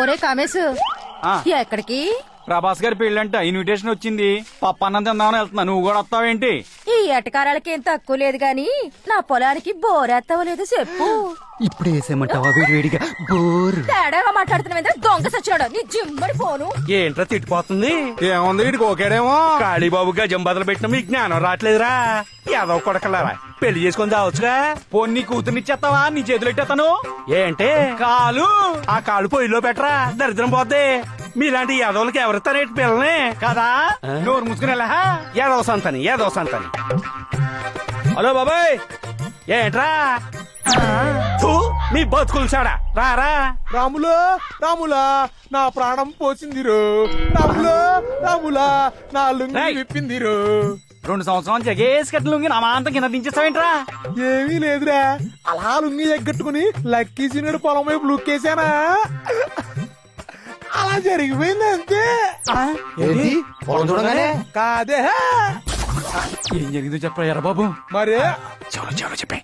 ఒరే కామేశ్ ఆ, ఎక్కడికి? ప్రభాస్ గారి పెళ్ళంట ఇన్విటేషన్ వచ్చింది. పప్పన్నం తిందామని వెళ్తున్నా. నువ్వు కూడా వస్తావేంటి? ఈ ఎటకారాలకి ఏం తక్కువ లేదు గాని నా పొలానికి బోరెత్తవలేదు చెప్పు. ఇప్పుడు వేడివేడిగా బోర్. తేడాగా మాట్లాడుతున్నా దొంగ సచ్చినాడు. నీ జిమ్మడి ఫోను. ఏంట్రా తిట్టిపోతుంది? ఏముంది వీడికి ఓకేడేమో కాళీబాబు గజం బదులు పెట్టిన మీ జ్ఞానం రావట్లేదురా. ఏదో కొడకలారా. పెళ్ళి చేసుకొని చావచ్చుగా? పొన్ని కూతురునిచ్చేస్తావా నీ చేతులు ఎట్టేస్తాను? ఏంటి? కాలు. ఆ కాళ్ళు పొయ్యిలో పెట్టరా. దరిద్రం పోద్ది. మీలాంటి యాదవులకి ఎవరిస్తారేంటి పిల్లని కదా? నోరు మూసుకుని వెళ్ళా యాదవ సంతని యాదవ సంతని. హలో బాబాయ్! ఏంట్రా? మీ బతుకులు చాడా రారా రాములు రాములా నా ప్రాణం పోసిందిరు. రాములు రాములా నా లుంగి రేయ్. విప్పిందిరు. రెండు సంవత్సరాలు జగేసి కట్టలు నా మాంతం కింద దించేస్తావేంట్రా? ఏమీ లేదురా. అలా లుంగి ఎగ్గట్టుకుని లక్కీ సీనుడు పొలం వైపు లుక్కేశానా అలా జరిగిపోయింది అంతే. పొలం చూడగానే? కాదే. ఏం జరిగిందో చెప్పరా బాబు? మరి? చెవరో చెవరో చెప్పే.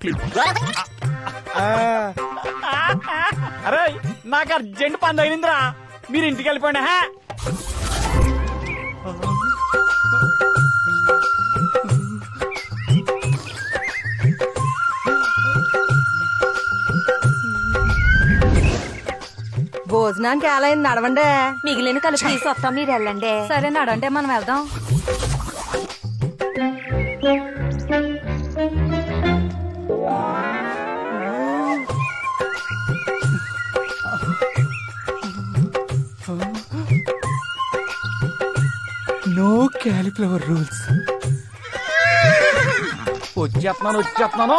అరే నాకు అర్జెంట్ పని తగిలిందిరా. మీరు ఇంటికి వెళ్ళిపోండి హా? భోజనానికి ఎలా అయింది? నడవండి. మిగిలిన కలిపి తీసుకొస్తాం మీరు వెళ్ళండి. సరే నడంటే మనం వెళ్దాం. No cauliflower rules. వచ్చేస్తున్నాను వచ్చేస్తున్నాను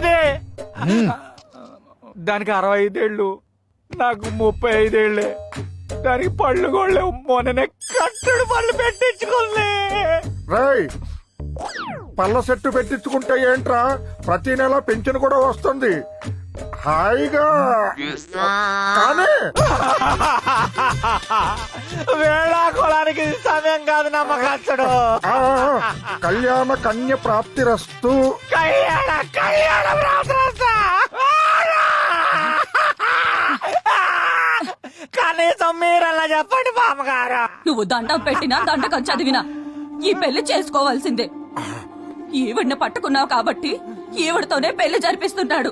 చచ్చిపోవాలనిపిస్తుంది దానికి అరవై ఐదేళ్ళు నాకు ముప్పై ఐదేళ్ళే దానికి పళ్ళు గోళ్ళే మొన్ననే కట్టడు పళ్ళు పెట్టించుకోలే రేయ్ పళ్ళ సెట్టు పెట్టించుకుంటే ఏంట్రా? ప్రతి నెల పెన్షన్ కూడా వస్తుంది. హాయిగా. కానీ వేళా కులానికి సమయం కాదు నమ్మకచ్చడు కళ్యాణ కన్య ప్రాప్తి రస్తు కళ్యాణ కళ్యాణ ప్రార్థన కనీసం మీరలా చెప్పండి బామ్మగారు. నువ్వు దండం పెట్టినా దండకం చదివినా ఈ పెళ్ళి చేసుకోవాల్సిందే. ఈవిడ్ని పట్టుకున్నావు కాబట్టి ఈవిడతోనే పెళ్ళి జరిపిస్తున్నాడు.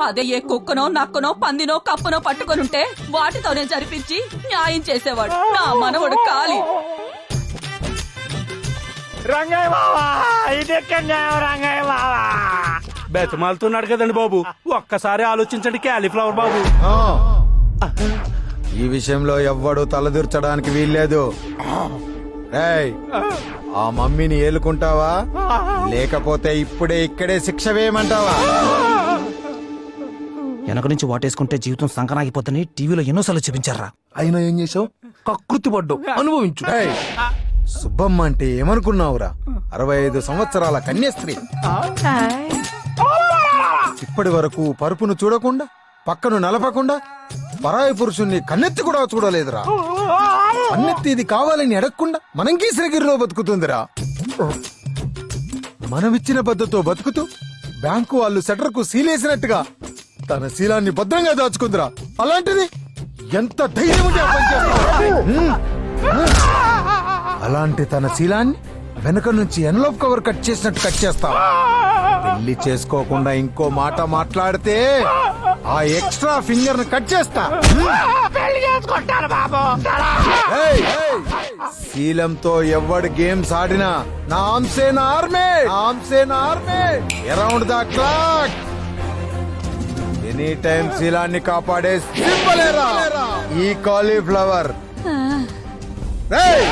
అదే ఏ కుక్కనో నక్కనో పందినో కప్పనో పట్టుకొనుంటే వాటితోనే జరిపించి న్యాయం చేసేవాడు. నా మనవడు కాలి. రంగయ్య బావా ఇది ఎక్కడ న్యాయం రంగయ్య బావా? బెతమాలుతున్నాడు కదండి బాబు. ఒక్కసారి ఆలోచించండి క్యాలీఫ్లవర్ బాబు. ఆ. ఈ విషయంలో ఎవ్వడు తలదూర్చడానికి వీల్లేదు. ఆ మమ్మీని ఏలుకుంటావా? లేకపోతే ఇప్పుడే ఇక్కడే శిక్ష వేయమంటావా? వెనక నుంచి వాటేసుకుంటే జీవితం సంకనాగిపోతుంది టీవీలో ఎన్నోసార్లు చూపించారా. అయినా ఏం చేసావు కకృతి పడ్డు అనుభవించు. సుబ్బమ్మ అంటే ఏమనుకున్నావురా? అరవై ఐదు సంవత్సరాల కన్యస్త్రీ. ఇప్పటి వరకు పరుపును చూడకుండా పక్కను నలపకుండా పరాయి పురుషుణ్ణి కన్నెత్తి కూడా చూడలేదురా. కన్నెత్తి ఇది కావాలని అడగకుండా మనం గీసిరగిరిలో బతుకుతుందిరా. మనమిచ్చిన బద్దతో బతుకుతూ బ్యాంకు వాళ్ళు సెటర్కు సీలేసినట్టుగా తన శీలాన్ని భద్రంగా దాచుకుందిరా. అలాంటిది ఎంత ధైర్యం ఉంటే ఆ పని చేస్తావురా? హ్మ్. అలాంటి తన శీలాన్ని వెనక నుంచి ఎన్లోప్ కవర్ కట్ చేసినట్టు కట్ చేస్తావు. పెళ్ళి చేసుకోకుండా ఇంకో మాట మాట్లాడితే ఆ ఎక్స్ట్రా ఫింగర్ని కట్ చేస్తా. ఏయ్, ఏయ్, శీలంతో ఎవడు గేమ్స్ ఆడినా నా ఆమ్సే నా ఆర్మే నా ఆమ్సే నా ఆర్మే around the clock any time శీలాన్ని కాపాడే సింబలేరా? ఈ కాలీఫ్లవర్. రేయ్,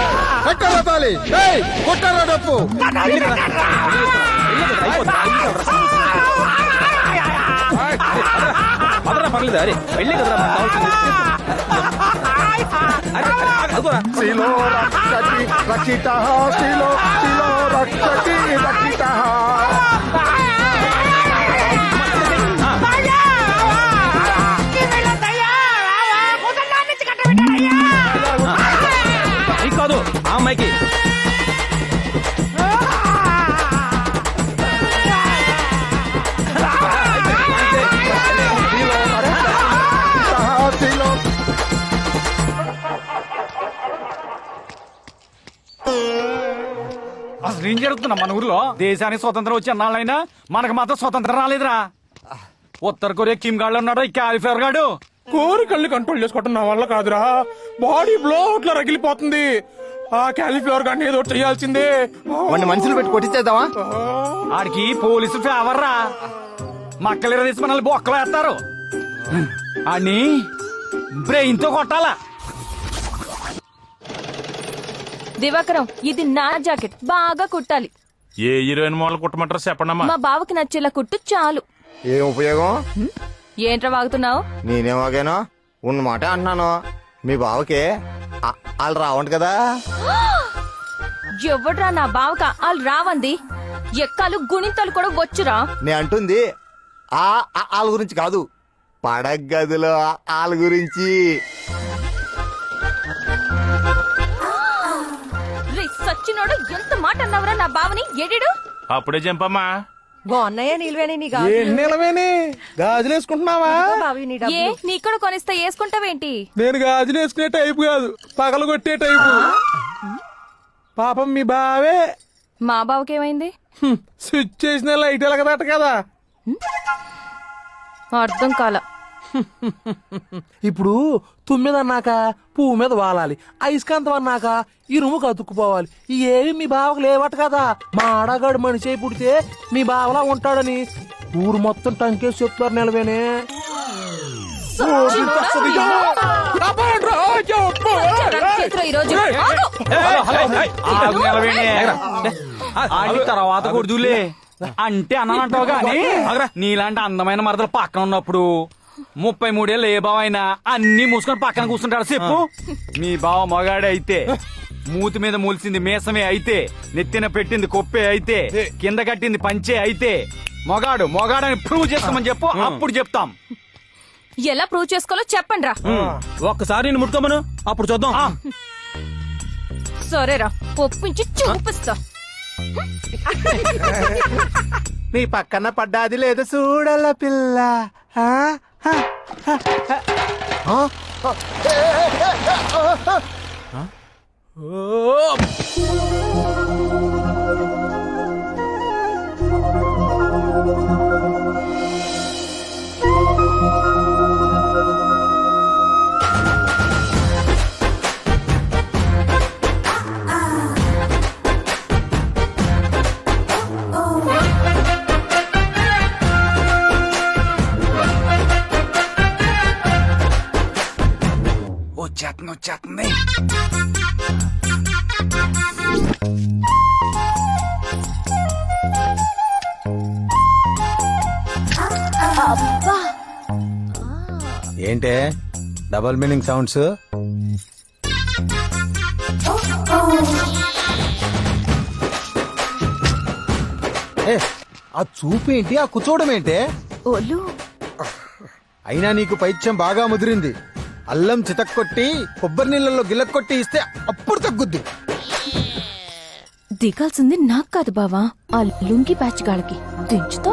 డప్పు పర్లేదు అరే వెళ్ళే కదరా శిలో రక్షిత శిలో శిలో రక్షిత. అమ్మాయికి. అసలు ఏం జరుగుతున్నా మన ఊర్లో దేశానికి స్వతంత్రం వచ్చి అన్నాళ్ళైనా మనకు మాత్రం స్వతంత్రం రాలేదురా. ఉత్తర కొరియా కిమ్ గాడు ఉన్నాడు ఈ కాలిఫ్లవర్ గాడు. కోరికల్ని కంట్రోల్ చేసుకోవటం నా వల్ల కాదురా. బాడీ బ్లో అవుట్లో రగిలిపోతుంది. ఆ క్యాలిఫ్లవర్ గాని ఏదో చేయాల్సిందే. మనుషులు పెట్టి కొట్టించేద్దామా? ఆడికి పోలీసు ఫేవర్ రా మక్కలు తీసి మనల్ని బొక్కలు వేస్తారు. అని బ్రెయిన్తో కొట్టాలా? దివాకరం ఇది నా జాకెట్. బాగా కుట్టాలి. ఏ హీరోయిన్ మోడల్ కుట్టమంటారో చెప్పండమ్మా. మా బావకి నచ్చేలా కుట్టు చాలు. ఏం ఉపయోగం? ఏంట్రా వాగుతున్నావు? నేనేమాగానో ఉన్న మాట అన్నాను. మీ బావకి వాళ్ళు రావంట కదా. ఎవడ్రా నా బావక? వాళ్ళు రావంది ఎక్కాలు గుణింతలు కూడా వచ్చురా. నే అంటుంది ఆ ఆ- వాళ్ళ గురించి కాదు పడగ గదిలో ఆ- వాళ్ళ గురించి. రే సచ్చినోడు ఎంత మాట అన్నావురా నా బావని? ఎడిడు అప్పుడే చంపమ్మా. బాగున్నాయా నిల్వేని నీ ఏ నిలవేని గాజులు వేసుకుంటున్నావా? బావి నీ ఏ నీ కూడా కొనిస్తే వేసుకుంటావేంటి? నేను గాజులు వేసుకునే టైపు కాదు పగలు కొట్టే టైపు. పాపం మీ బావే. మా బావకేమైంది హ్మ్, స్విచ్ చేసిన లైట్ ఎలగదట కదా. అర్థం కాల. ఇప్పుడు తుమ్మిద అన్నాక పువ్వు మీద వాలాలి అయస్కాంతం అన్నాక ఇరుముకు అతుక్కుపోవాలి ఈ ఏవి మీ బావకు లేవట కదా మా ఆడగాడు మనిషి అయి పుడితే మీ బావలా ఉంటాడని ఊరు మొత్తం టంకేసి చెప్తారు నిలవేనే తర్వాత కొడుదులే అంటే అన్నానంటావు గాని నీలాంటి అందమైన మరదలు పక్కన ఉన్నప్పుడు ముప్పై మూడేళ్ళు ఏ బావ అయినా అన్ని మూసుకొని పక్కన కూర్చుంటాడు. చెప్పు. మీ బావ మగాడే అయితే మూతి మీద మూల్చింది మీసమే అయితే నెత్తిన పెట్టింది కొప్పే అయితే కింద కట్టింది పంచే అయితే మొగాడు మొగాడని ప్రూవ్ చేసుకోమని చెప్పు అప్పుడు చెప్తాం. ఎలా ప్రూవ్ చేసుకోవాలో చెప్పండి రా ఒక్కసారి నేను ముట్టుకోమను అప్పుడు చూద్దాం. ఆ, సరేరా ఒప్పించి చూపిస్తా. నీ పక్కన పడ్డాది లేదు చూడల పిల్ల. ఆ? ఓ! వచ్చేస్తుంది ఏంటే? డబల్ మీనింగ్ సౌండ్స్ ఏ ఆ చూపేంటి ఆ కూర్చోవడం ఏంటే? అయినా నీకు పైత్యం బాగా ముదిరింది. అల్లం చితక్కొట్టి కొబ్బరి నీళ్ళలో గిలక్కొట్టి ఇస్తే అప్పుడు తగ్గుద్ది. దిగాల్సింది నాకు కాదు బావా ఆ లుంగి బ్యాచ్ గాళ్ళకి. దించుతో.